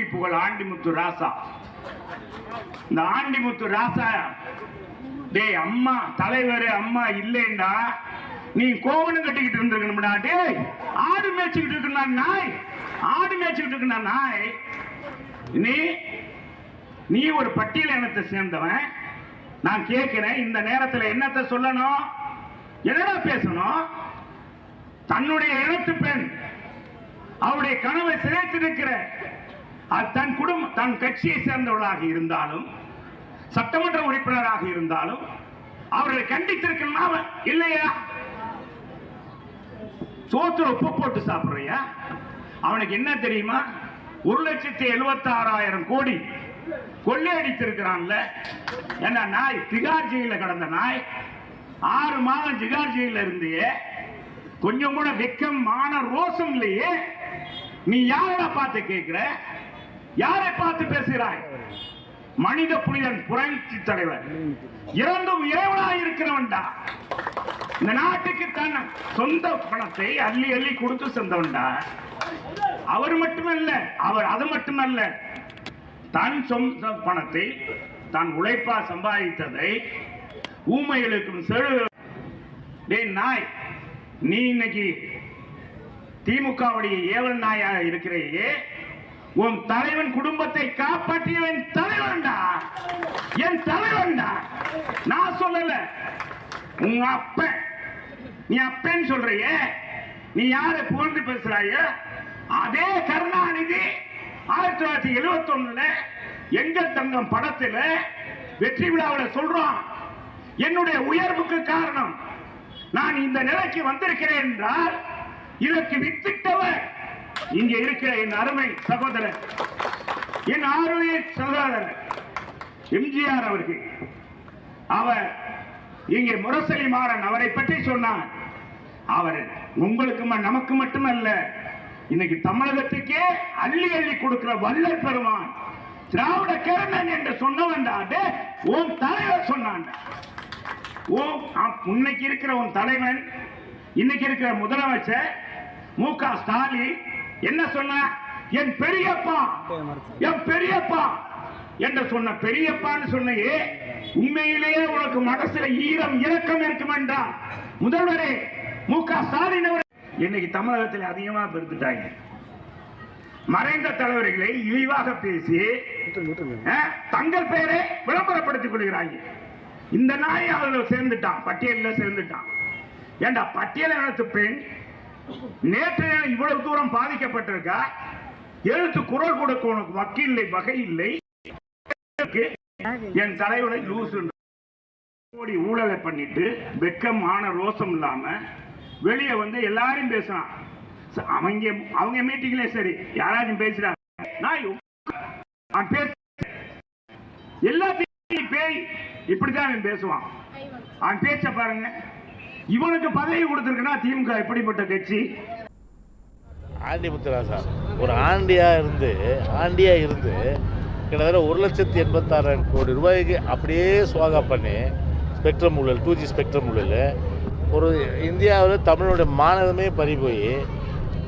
புகழ் ஆண்டிமுத்து ராசா. இந்த ஆண்டிமுத்து ராசா டேய் அம்மா தலைவர் அம்மா இல்லைண்டா நீ கோவணம் கட்டிக்கிட்டு இருந்திருக்கணும்டா டேய். ஆடு மேய்ச்சிக்கிட்டு இருக்கா நாய். ஆடு மேய்ச்சிக்கிட்டு இருக்கா நாய். நீ நீ ஒரு பட்டியல் இனத்தை சேர்ந்தவன். நான் கேட்கிறேன் இந்த நேரத்தில் என்னத்தை சொல்லணும்? என்னடா பேசணும்? தன்னுடைய இனத்து பெண் அவருடைய கனவை சிதைத்திருக்கிற அது தன் குடும்பம் தன் கட்சியை சேர்ந்தவர்களாக இருந்தாலும் சட்டமன்ற உறுப்பினராக இருந்தாலும் அவர்களை கண்டித்திருக்கணும் இல்லையா? சோத்துல உப்பு போட்டு சாப்பிடுறியா? அவனுக்கு என்ன தெரியுமா? ஒரு லட்சத்தி எழுபத்தி ஆறாயிரம் கோடி கொள்ளையடித்திருக்கிறான்ல. என்ன நாய் திகார் ஜெயில கடந்த நாய். ஆறு மாதம் திகார் ஜெயில இருந்தே கொஞ்சம் கூட வெக்கம் மான ரோசம் இல்லையே. நீ யாரை பார்த்து கேட்கிற? யாரை பார்த்து பேசுகிறாய்? மனித புனிதன் புரட்சி தலைவர். இறந்தும் இறைவனாய் இருக்கிறவன்டா இந்த நாட்டுக்கு தன் சொந்த பணத்தை அள்ளி அள்ளி கொடுத்து சென்றவன்டா அவர் மட்டுமல்ல அவர் அது மட்டுமல்ல தன் சொந்த பணத்தை தான் உழைப்பா சம்பாதித்ததை ஊமைகளுக்கும் செழு டேய் நாய் நீ இன்னைக்கு திமுகவுடைய ஏவல் நாயாக இருக்கிறையே. உன் தலைவன் குடும்பத்தை காப்பாற்றியவன் தலைவன்டா. என் தலைவன்டா. நான் சொல்லல. உங்க அப்பன் நீ அப்பன்னு சொல்றிய. நீ யாரை புகழ்ந்து பேசுறாய அதே கருணாநிதி ஆயிரத்தி தொள்ளாயிரத்தி எழுபத்தி ஒண்ணுல எங்கள் தங்கம் படத்துல வெற்றி விழாவில் சொல்றான் என்னுடைய உயர்வுக்கு காரணம் நான் இந்த நிலைக்கு வந்திருக்கிறேன் என்றால் இதற்கு வித்திட்டவர் இங்கே இருக்கிற என் அருமை சகோதரர் என் ஆரோக்கிய சகோதரர் எம்ஜிஆர் அவர்கள். அவர் இங்கே முரசலி மாறன் அவரை பற்றி சொன்னார். அவர் உங்களுக்கு நமக்கு மட்டுமல்ல இன்னைக்கு தமிழகத்துக்கே அள்ளி அள்ளி கொடுக்கிற வள்ளல் பெருமான் திராவிட கருணன் என்று சொன்னவன்டா உன் தலைவர் சொன்னான்டா ஓம் இன்னைக்கு இருக்கிற உன் தலைவன் இன்னைக்கு இருக்கிற முதலமைச்சர் மு க ஸ்டாலின் என்ன சொன்ன? என் பெரியப்பா. என் பெரியப்பா. என்று சொன்ன பெரியப்பான்னு சொன்னையே உண்மையிலேயே உனக்கு மனசுல ஈரம் இரக்கம் இருக்கும் என்றால் முதல்வரே மு. க. ஸ்டாலின் இன்னைக்கு தமிழகத்தில் அதிகமா பெருத்துட்டாங்க. மறைந்த தலைவர்களை இழிவாக பேசி தங்கள் பெயரை விளம்பரப்படுத்திக் கொள்கிறாங்க. இந்த நாய் அவர்கள் சேர்ந்துட்டான் பட்டியலில் சேர்ந்துட்டான். ஏண்டா பட்டியல் இனத்து பெண் நேற்று இவ்வளவு தூரம் பாதிக்கப்பட்டிருக்கா எழுத்து குரல் கொடுக்க உனக்கு வக்கீல் இல்லை வகை இல்லை என் தலைவரை லூசு கோடி ஊழலை பண்ணிட்டு வெக்கம் ஆன ரோசம் இல்லாம வெளியே வந்து எல்லாரும் பேசுறான். ச- அவங்க அவங்க மீட்டிங்லே சரி யாராச்சும் பேசுறாங்க நான் அவன் பேச எல்லாத்தையும் பேய் இப்படிதான் அவன் பேசுவான். அவன் பேச்ச பாருங்க. இவனுக்கு பதவி கொடுத்திருக்குன்னா திமுக எப்படிப்பட்ட கட்சி? ஆண்டி முத்துராசா ஒரு ஆண்டியா இருந்து ஆண்டியா இருந்து கிட்டத்தட்ட ஒரு லட்சத்தி எண்பத்தாறாயிரம் கோடி ரூபாய்க்கு அப்படியே சுவாகா பண்ணி ஸ்பெக்ட்ரம் ஊழல் டூ ஜி ஸ்பெக்ட்ரம் ஊழல் ஒரு இந்தியாவில் தமிழோட மாநிலமே பறி போய்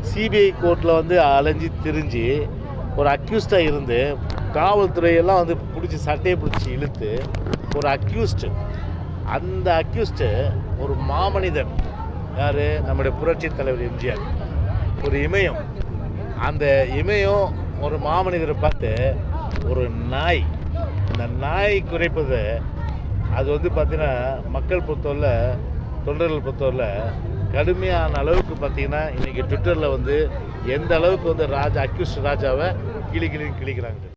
சிபிஐ கோர்ட்டில் வந்து அலைஞ்சு திரிஞ்சு ஒரு அக்யூஸ்டாக இருந்து காவல்துறையெல்லாம் வந்து பிடிச்சி சட்டையை பிடிச்சி இழுத்து ஒரு அக்யூஸ்டு அந்த அக்யூஸ்டு ஒரு மாமனிதன். யார்? நம்முடைய புரட்சி தலைவர் எம்ஜிஆர். ஒரு இமயம். அந்த இமயம் ஒரு மாமனிதரை பார்த்து ஒரு நாய். இந்த நாய் குறைப்பது அது வந்து பார்த்தீங்கன்னா மக்கள் பொறுத்தவரில் தொண்டர்கள் பொறுத்தவரில் கடுமையான அளவுக்கு பார்த்தீங்கன்னா இன்றைக்கி ட்விட்டரில் வந்து எந்த அளவுக்கு வந்து ராஜா அக்யூஸ்ட் ராஜாவை கிளி கிளி கிழிக்கிறாங்க